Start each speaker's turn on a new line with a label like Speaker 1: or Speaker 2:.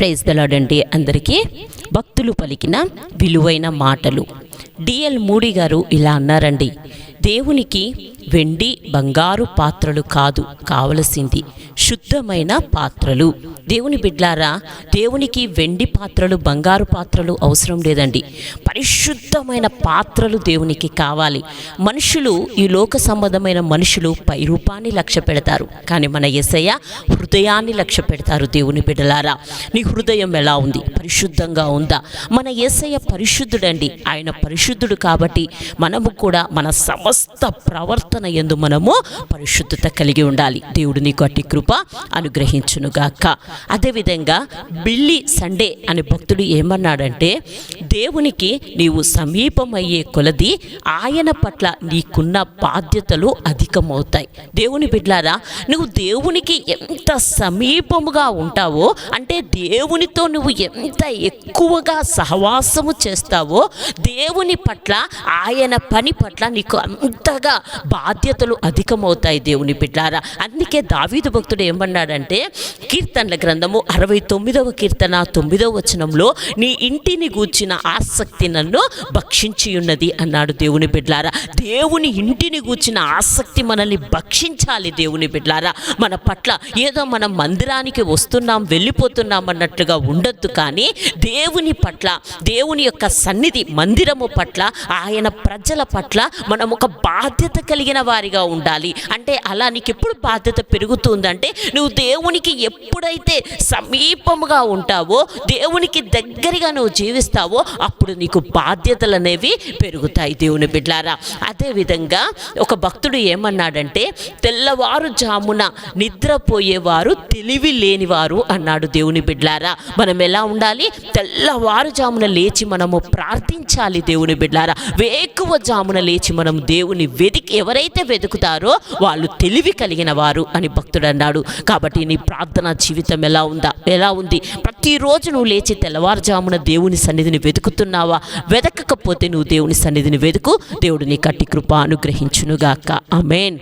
Speaker 1: Praise దలాడండి అందరికీ భక్తులు పలికిన విలువైన మాటలు. డిఎల్ మూడి గారు ఇలా అన్నారండి దేవునికి వెండి బంగారు పాత్రలు కాదు కావలసింది శుద్ధమైన పాత్రలు. దేవుని బిడ్లారా దేవునికి వెండి పాత్రలు బంగారు పాత్రలు అవసరం లేదండి. పరిశుద్ధమైన పాత్రలు దేవునికి కావాలి. మనుషులు ఈ లోక సంబంధమైన మనుషులు పై రూపాన్ని లక్ష్య పెడతారు. కానీ మన ఎసయ్య హృదయాన్ని లక్ష్య పెడతారు దేవుని బిడ్డలారా. నీ హృదయం ఎలా ఉంది? పరిశుద్ధంగా ఉందా? మన ఎసయ్య పరిశుద్ధుడండి. ఆయన పరిశుద్ధుడు కాబట్టి మనము కూడా మన సమస్త ప్రవర్తన ఎందు మనము పరిశుద్ధత కలిగి ఉండాలి. దేవుడు నీకు అట్టి కృప అనుగ్రహించునుగాక. అదేవిధంగా బిల్లి సండే అనే భక్తుడు ఏమన్నాడంటే దేవునికి నీవు సమీపమయ్యే కొలది ఆయన పట్ల నీకున్న బాధ్యతలు అధికమవుతాయి. దేవుని బిడ్లారా నువ్వు దేవునికి ఎంత సమీపముగా ఉంటావో అంటే దేవునితో నువ్వు ఎంత ఎక్కువగా సహవాసము చేస్తావో దేవుని పట్ల ఆయన పని పట్ల నీకు అంతగా బాధ్యతలు అధికమవుతాయి దేవుని బిడ్డారా అందుకే దావీదు భక్తుడు ఏమన్నాడంటే కీర్తనల గ్రంథము అరవై తొమ్మిదవ కీర్తన తొమ్మిదవ వచనంలో నీ ఇంటిని గూర్చిన ఆసక్తి నన్ను భక్షించి ఉన్నది అన్నాడు దేవుని బిడ్లారా దేవుని ఇంటిని గూర్చిన ఆసక్తి మనల్ని భక్షించాలి దేవుని బిడ్లారా మన పట్ల ఏదో మనం మందిరానికి వస్తున్నాం వెళ్ళిపోతున్నాం అన్నట్లుగా ఉండొద్దు కానీ దేవుని పట్ల దేవుని యొక్క సన్నిధి మందిరము పట్ల ఆయన ప్రజల పట్ల మనం ఒక బాధ్యత కలిగిన వారిగా ఉండాలి. అంటే అలా నీకు ఎప్పుడు బాధ్యత పెరుగుతుందంటే నువ్వు దేవునికి ఎప్పుడైతే సమీపముగా ఉంటావో దేవునికి దగ్గరగా నువ్వు జీవిస్తావో అప్పుడు నీకు బాధ్యతలు అనేవి పెరుగుతాయి దేవుని బిడ్లారా. అదేవిధంగా ఒక భక్తుడు ఏమన్నాడంటే తెల్లవారుజామున నిద్రపోయేవారు తెలివి లేనివారు అన్నాడు దేవుని బిడ్లారా. మనం ఎలా ఉండాలి? తెల్లవారుజామున లేచి మనము ప్రార్థించాలి దేవుని బిడ్లారా. వేకువ జామున లేచి మనం దేవుని వెతికి ఎవరైతే వెతుకుతారో వాళ్ళు తెలివి కలిగిన వారు అని భక్తుడు అన్నాడు కాబట్టి నీ ప్రార్థన జీవితం ఎలా ఉందా? ఎలా ఉంది? ప్రతిరోజు నువ్వు లేచి తెల్లవారుజామున దేవుని సన్నిధిని వెతుకుతున్నావా? వెతకకపోతే నువ్వు దేవుని సన్నిధిని వెతుకు. దేవుడు నీ కట్టి కృప అనుగ్రహించునుగాక. అమేన్